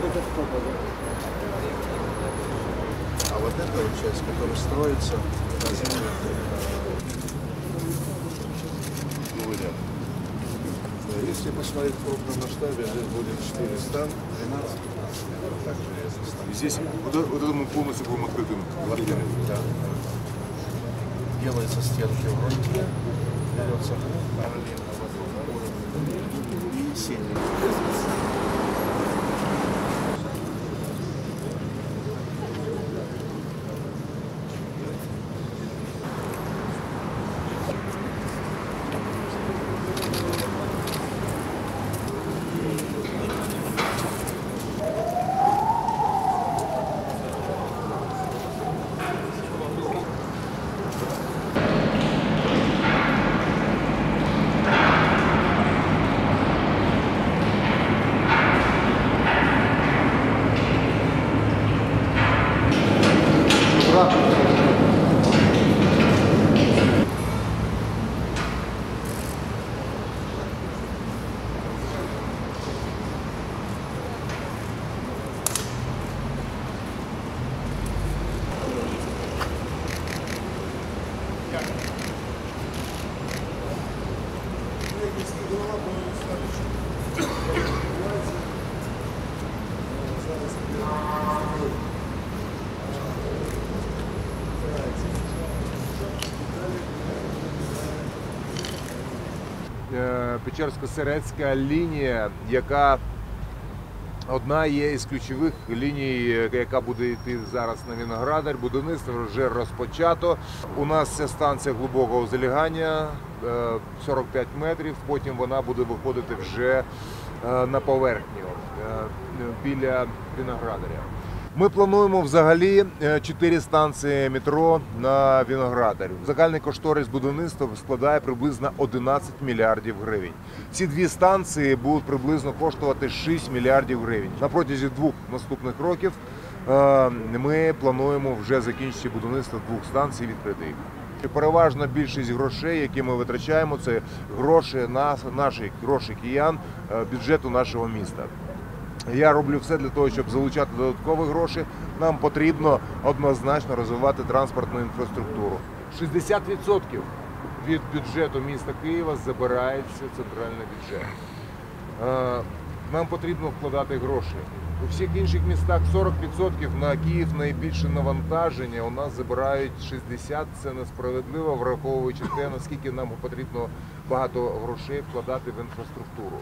А вот эта вот часть, которая строится земле, ну, Если посмотреть в крупном масштабе, здесь будет 4 стан, 12 Так здесь вот, вот это полностью будем открытым. Да. Делается стенки в руке, берется параллельно в этом уровне и сильный. Печерсько-Серецька лінія, яка одна є із ключових ліній, е, яка буде йти зараз на Віноградар. Будівництво вже розпочато. У нас ця станція глибокого залягання е, 45 метрів. Потім вона буде виходити вже е, на поверхню е, біля Віноградаря. Ми плануємо взагалі е, чотири станції метро на Віноградарі. Загальний кошторис будівництва складає приблизно 11 мільярдів гривень. Ці дві станції будуть приблизно коштувати 6 мільярдів гривень. На протязі двох наступних років е, ми плануємо вже закінчити будівництво двох станцій відкрити їх. Переважна більшість грошей, які ми витрачаємо, це гроші нас, наші гроші киян, е, бюджету нашого міста. Я роблю все для того, щоб залучати додаткові гроші. Нам потрібно однозначно розвивати транспортну інфраструктуру. 60% від бюджету міста Києва забирається центральний бюджет. Е, Нам потрібно вкладати гроші. У всіх інших містах 40% на Київ найбільше навантаження. У нас забирають 60%. Це несправедливо, враховуючи те, наскільки нам потрібно багато грошей вкладати в інфраструктуру.